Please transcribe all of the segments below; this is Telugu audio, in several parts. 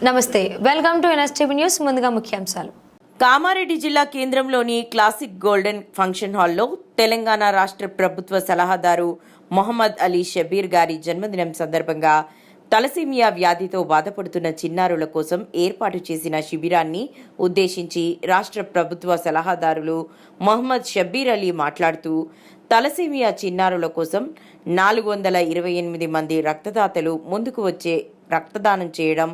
నమస్తే వెల్కమ్ టు ఎన్ఎస్టీవీ న్యూస్ ముందుగా ముఖ్యాంశాలు. కామారెడ్డి జిల్లా కేంద్రంలోని క్లాసిక్ గోల్డెన్ ఫంక్షన్ హాల్లో తెలంగాణ రాష్ట్ర ప్రభుత్వ సలహాదారు మొహమ్మద్ అలీ షబీర్ గారి జన్మదినం సందర్భంగా తలసీమియా వ్యాధితో బాధపడుతున్న చిన్నారుల కోసం ఏర్పాటు చేసిన శిబిరాన్ని ఉద్దేశించి రాష్ట్ర ప్రభుత్వ సలహాదారులు మొహమ్మద్ షబ్బీర్ అలీ మాట్లాడుతూ తలసీమియా చిన్నారుల కోసం నాలుగు వందల ఇరవై ఎనిమిది మంది రక్తదాతలు ముందుకు వచ్చే రక్తదానం చేయడం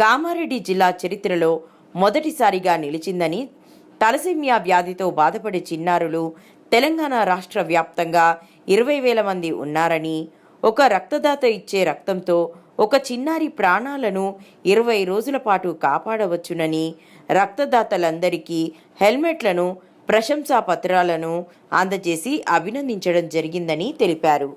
కామారెడ్డి జిల్లా చరిత్రలో మొదటిసారిగా నిలిచిందని తలసేమియా వ్యాధితో బాధపడే చిన్నారులు తెలంగాణ రాష్ట్ర వ్యాప్తంగా ఇరవై వేల మంది ఉన్నారని ఒక రక్తదాత ఇచ్చే రక్తంతో ఒక చిన్నారి ప్రాణాలను ఇరవై రోజుల పాటు కాపాడవచ్చునని రక్తదాతలందరికీ హెల్మెట్లను ప్రశంసా పత్రాలను అందజేసి అభినందించడం జరిగిందని తెలిపారు.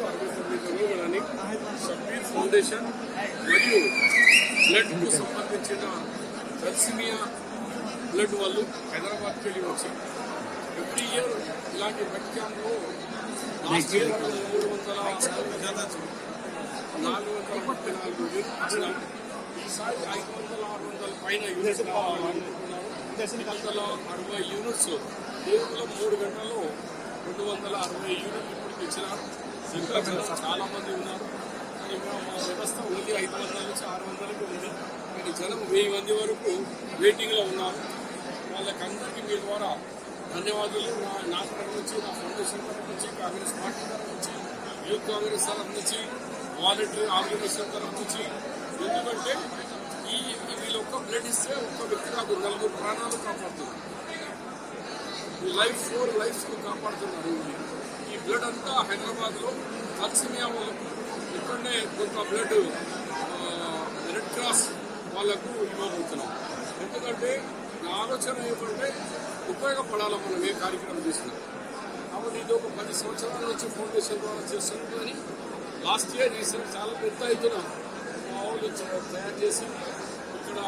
పుట్టినరోజు షబ్బీర్ ఫౌండేషన్ మరియు బ్లడ్కు సంబంధించిన తల్సిమియా బ్లడ్ వాళ్ళు హైదరాబాద్కి వెళ్ళి వచ్చి ఎవ్రీ ఇయర్ ఇలాంటి బ్లడ్ క్యాంప్లో లాస్ట్ ఇయర్ మూడు వందల నాలుగు వందల ముప్పై నాలుగు ఇచ్చినాం ఈసారి ఐదు వందల ఆరు వందల పైన యూనిట్స్ కావాలనుకుంటున్నారు వందల అరవై యూనిట్స్ కేవలం మూడు గంటల్లో రెండు వందల అరవై యూనిట్లు ఇప్పటికి ఇచ్చినారు. చాలా మంది ఉన్నారు ఇంకా మా వ్యవస్థ ఉంది. ఐదు వందల నుంచి ఆరు వందలకు ఉంది. కానీ జనం వెయ్యి మంది వరకు వెయిటింగ్లో ఉన్నారు. వాళ్ళకందరికీ మీ ద్వారా ధన్యవాదాలు. నా నా తరఫు నుంచి నా ఫౌండేషన్ తరఫు నుంచి కాంగ్రెస్ పార్టీ తరఫు నుంచి యూత్ కాంగ్రెస్ తరఫు నుంచి వాలంటరీ ఆర్గనైజేషన్ తరఫు నుంచి. ఎందుకంటే ఈ వీళ్ళు ఒక్క బ్లడ్ ఇస్తే ఒక్క వ్యక్తి కాదు నలుగురు ప్రాణాలు కాపాడుతున్నారు. లైఫ్ ఫోర్ లైఫ్స్ కాపాడుతున్నారు. వీళ్ళు బ్లడ్ అంతా హైదరాబాద్లో వాళ్ళకు ఇక్కడనే కొంత బ్లడ్ రెడ్ క్రాస్ వాళ్ళకు ఇవ్వబోతున్నాం. ఎందుకంటే నా ఆలోచన ఏమంటే ఉపయోగపడాలి మనం ఏ కార్యక్రమం చేసినా. కాబట్టి ఇది ఒక పది సంవత్సరాల నుంచి ఫౌండేషన్ ద్వారా చేస్తున్నాం కానీ లాస్ట్ ఇయర్ ఈసారి చాలా పెద్ద ఎత్తున మా వాళ్ళు తయారు చేసి ఇక్కడ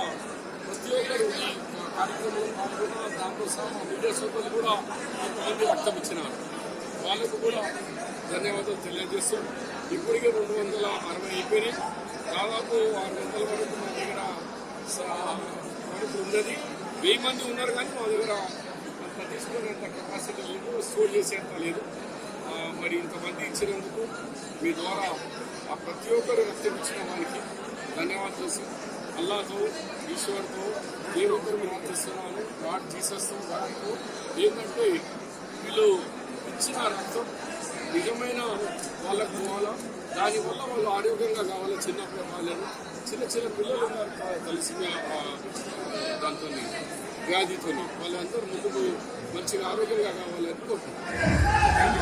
ప్రతి ఒక్కరు కార్యక్రమంలో పాల్గొన్న దాంతో సహా మా మీడియా సోదరులు కూడా కొంతమంది రక్తం ఇచ్చినారు. వాళ్ళకు కూడా ధన్యవాదాలు తెలియజేస్తూ ఇప్పటికే రెండు వందల అరవై అయిపోయినాయి. దాదాపు ఆరు వందల వరకు మా దగ్గర వరకు ఉన్నది. వెయ్యి మంది ఉన్నారు కానీ మా దగ్గర అంత తీసుకునేంత కెపాసిటీ లేదు స్టోర్ చేసేంత లేదు. మరి ఇంతమంది ఇచ్చినందుకు మీ ద్వారా ఆ ప్రతి ఒక్కరు రక్తం ఇచ్చిన వారికి ధన్యవాదాలు చేసి అల్లాతో ఈశ్వర్తో దేవుడితో మీరు రక్షిస్తున్నాను గాడ్ జీసస్తో గాడ్తో. ఏంటంటే వీళ్ళు ఇచ్చిన రక్తం నిజమైన వాళ్ళకు పోవాలా? దానివల్ల వాళ్ళు ఆరోగ్యంగా కావాలి? చిన్న వాళ్ళని? చిన్న చిన్న పిల్లలు కలిసి దాంతో వ్యాధితో వాళ్ళందరూ ముందుకు మంచిగా ఆరోగ్యంగా కావాలని కోరుకుంటున్నాను